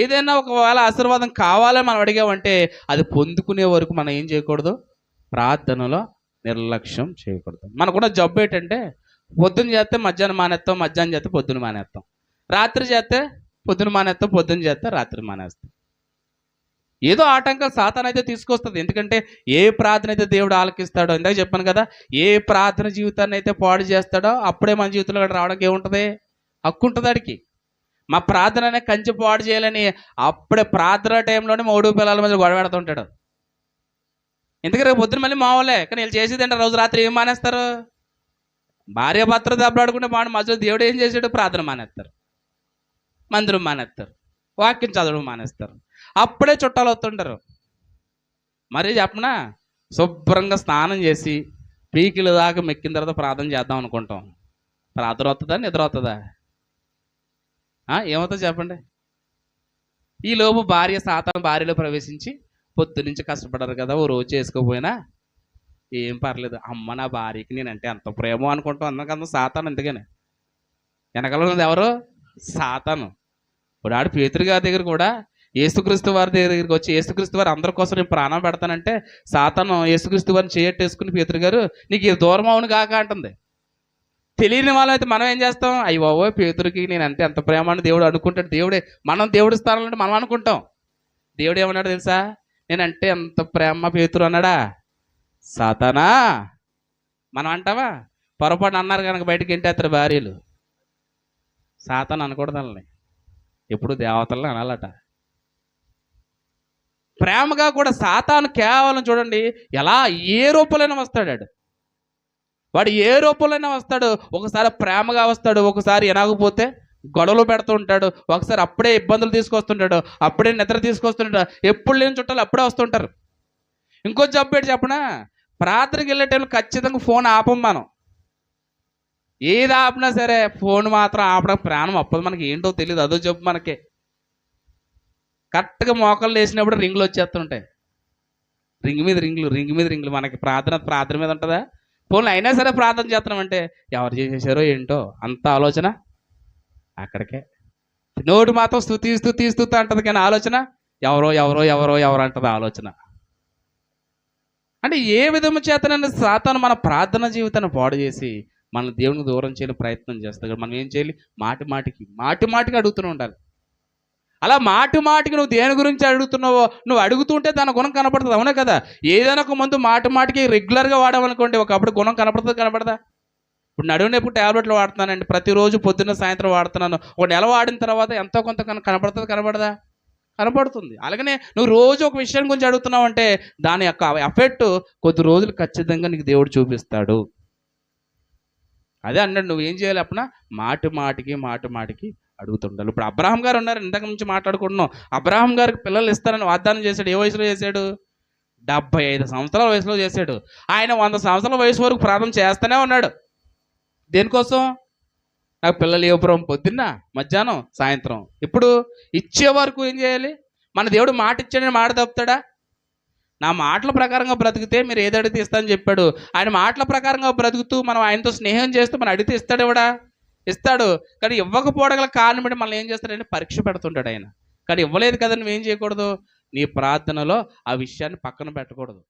ఏదైనా ఒకవేళ ఆశీర్వాదం కావాలని మనం అడిగామంటే అది పొందుకునే వరకు మనం ఏం చేయకూడదు? ప్రార్థనలో నిర్లక్ష్యం చేయకూడదు. మనకున్న జబ్బు ఏంటంటే పొద్దున్న చేస్తే మధ్యాహ్నం మానేస్తాం మధ్యాహ్నం చేస్తే పొద్దున మానేస్తాం. రాత్రి చేస్తే పొద్దున మానేస్తాం పొద్దున చేస్తే రాత్రి మానేస్తాం. ఏదో ఆటంకాలు సాతాన్ అయితే తీసుకొస్తుంది. ఎందుకంటే ఏ ప్రార్థన అయితే దేవుడు ఆలకిస్తాడో ఇందాక చెప్పాను కదా ఏ ప్రార్థన జీవితాన్ని అయితే పాడు చేస్తాడో అప్పుడే మన జీవితంలో రావడానికి ఏముంటుంది? హక్కు ఉంటుంది అడికి మా ప్రార్థననే కంచి పాడు చేయాలని అప్పుడే ప్రార్థన టైంలోనే మూడు పిల్లల మధ్య గొడవ పెడుతుంటాడు. ఎందుకంటే రేపు పొద్దున మళ్ళీ మావలే కానీ వీళ్ళు చేసేది అంటే రోజు రాత్రి ఏం మానేస్తారు? భార్య భర్త దెబ్బలాడుకుంటే మాడు మధ్యలో దేవుడు ఏం చేసాడు ప్రార్థన మానేస్తారు. మందిరం మానేస్తారు. వాక్యం చదవడం మానేస్తారు. అప్పుడే చుట్టాలు వస్తుంటారు. మరి చెప్పనా? శుభ్రంగా స్నానం చేసి పీకిల దాకా మెక్కిన తర్వాత ప్రార్థన చేద్దాం అనుకుంటాం. ప్రార్థన వస్తుందా నిద్ర వస్తుందా ఏమవుతుంది చెప్పండి. ఈ లోపు భార్య సాతాను భార్యలో ప్రవేశించి పొద్దు నుంచి కష్టపడరు కదా ఓ రోజు చేసుకోపోయినా ఏం పర్లేదు. అమ్మ నా భార్యకి నేనంటే ఎంత ప్రేమో అనుకుంటాం అన్నాం కదా సాతాను అందుకని. వెనకాల ఉన్నది ఎవరు? సాతాను. ఇప్పుడు ఆడు పేతురు గారి దగ్గర కూడా ఏసుక్రీస్తు వారి దగ్గరికి వచ్చి ఏసుక్రీస్తు వారు అందరి కోసం నేను ప్రాణం పెడతానంటే సాతాను ఏసుక్రీస్తు వారిని చేయట్టేసుకుని పేతురు గారు నీకు ఇది దూరం అవును కాక అంటుంది. తెలియని వాళ్ళం అయితే మనం ఏం చేస్తాం? అయ్యో బాబోయ్ పేతురికి నేను అంతే ఎంత ప్రేమ అని దేవుడు అనుకుంటాడు. దేవుడే మనం దేవుడి స్థానంలో మనం అనుకుంటాం. దేవుడు ఏమన్నాడు తెలుసా? నేనంటే ఎంత ప్రేమ పేతురు అన్నాడా? సాతానా? మనం అంటావా? పొరపాటు అన్నారు కనుక బయటకు అతని భార్యలు. సాతాన్ అనకూడదు వాళ్ళని. ఎప్పుడు దేవతలను అనాలట. ప్రేమగా కూడా సాతాను కేవలం చూడండి ఎలా ఏ రూపంలోనే వస్తాడాడు వాడు. ఏ రూపంలోనే వస్తాడు? ఒకసారి ప్రేమగా వస్తాడు ఒకసారి ఎనగపోతే గొడవలు పెడుతూ ఉంటాడు ఒకసారి అప్పుడే ఇబ్బందులు తీసుకొస్తుంటాడు అప్పుడే నిద్ర తీసుకొస్తుంటాడు. ఎప్పుడు లేని చుట్టాలు అప్పుడే వస్తుంటారు ఇంకో జబ్బు ఏంటి చెప్పనా? ప్రార్థనకి వెళ్ళే టైంలో ఖచ్చితంగా ఫోన్ ఆపం మనం. ఏది ఆపినా సరే ఫోన్ మాత్రం ఆపడం ప్రాణం అప్పదు మనకి. ఏంటో తెలియదు అదో జబ్బు మనకి. కరెక్ట్గా మోకాళ్ళు వేసినప్పుడు రింగులు వచ్చేస్తుంటాయి. రింగ్ మీద రింగులు రింగ్ మీద రింగులు. మనకి ప్రార్థన ప్రార్థన మీద ఉంటుందా? పోన్లు అయినా సరే ప్రార్థన చేస్తున్నామంటే ఎవరు చేసేసారో ఏంటో అంత ఆలోచన అక్కడికే. నోటి మాత్రం స్థుతి స్థుతి స్థుతి అంటది కానీ ఆలోచన ఎవరో ఎవరో ఎవరో ఎవరు అంటది ఆలోచన. అంటే ఏ విధము చేతనైనా సాతాను మన ప్రార్థన జీవితాన్ని పాడు చేసి మన దేవునికి దూరం చేయని ప్రయత్నం చేస్తాడు. మనం ఏం చేయాలి? మాటి మాటికి మాటి మాటికి అడుగుతూనే ఉండాలి. అలా మాటి మాటికి నువ్వు దేని గురించి అడుగుతున్నావో నువ్వు అడుగుతుంటే దాని గుణం కనపడుతుంది అవునా కదా? ఏదైనా ఒక మందు మాటి మాటికి రెగ్యులర్గా వాడామనుకోండి ఒకప్పుడు గుణం కనపడుతుంది కనపడదా? ఇప్పుడు నడువు నొప్పి ట్యాబ్లెట్లు వాడుతున్నానండి ప్రతిరోజు పొద్దున్న సాయంత్రం వాడుతున్నాను. ఒక నెల వాడిన తర్వాత ఎంతో కొంత కన- కనపడుతుంది కనపడదా? కనపడుతుంది. అలాగనే నువ్వు రోజు ఒక విషయం గురించి అడుగుతున్నావు అంటే దాని యొక్క ఎఫెక్ట్ కొద్ది రోజులు ఖచ్చితంగా నీకు దేవుడు చూపిస్తాడు. అదే అన్నాడు నువ్వు ఏం చేయాలి అప్పున? మాటి మాటికి మాటి మాటికి అడుగుతుండాలి ఇప్పుడు అబ్రాహం గారు ఉన్నారు ఇంతకు నుంచి మాట్లాడుకుంటున్నాం. అబ్రాహం గారికి పిల్లలు ఇస్తారని వాగ్దానం చేశాడు. ఏ వయసులో చేశాడు? డెబ్బై ఐదు సంవత్సరాల వయసులో చేశాడు. ఆయన వంద సంవత్సరాల వయసు వరకు ప్రారంభం చేస్తూనే ఉన్నాడు. దేనికోసం? నాకు పిల్లలు ఇవ్వపురం పొద్దున్న మధ్యాహ్నం సాయంత్రం. ఇప్పుడు ఇచ్చే వరకు ఏం చేయాలి? మన దేవుడు మాట ఇచ్చాడని మాట తప్పుతాడా? నా మాటల ప్రకారంగా బ్రతికితే మీరు ఏది అడిగితే ఇస్తానని చెప్పాడు. ఆయన మాటల ప్రకారంగా బ్రతుకుతూ మనం ఆయనతో స్నేహం చేస్తూ మనం అడిగితే ఇస్తాడు ఇవ్వడా ఇస్తాడు. కానీ ఇవ్వకపోవడం గల కారణం బట్టి మనల్ని ఏం చేస్తాడంటే పరీక్ష పెడుతుంటాడు ఆయన. కానీ ఇవ్వలేదు కదా నువ్వేం చేయకూడదు? నీ ప్రార్థనలో ఆ విషయాన్ని పక్కన పెట్టకూడదు.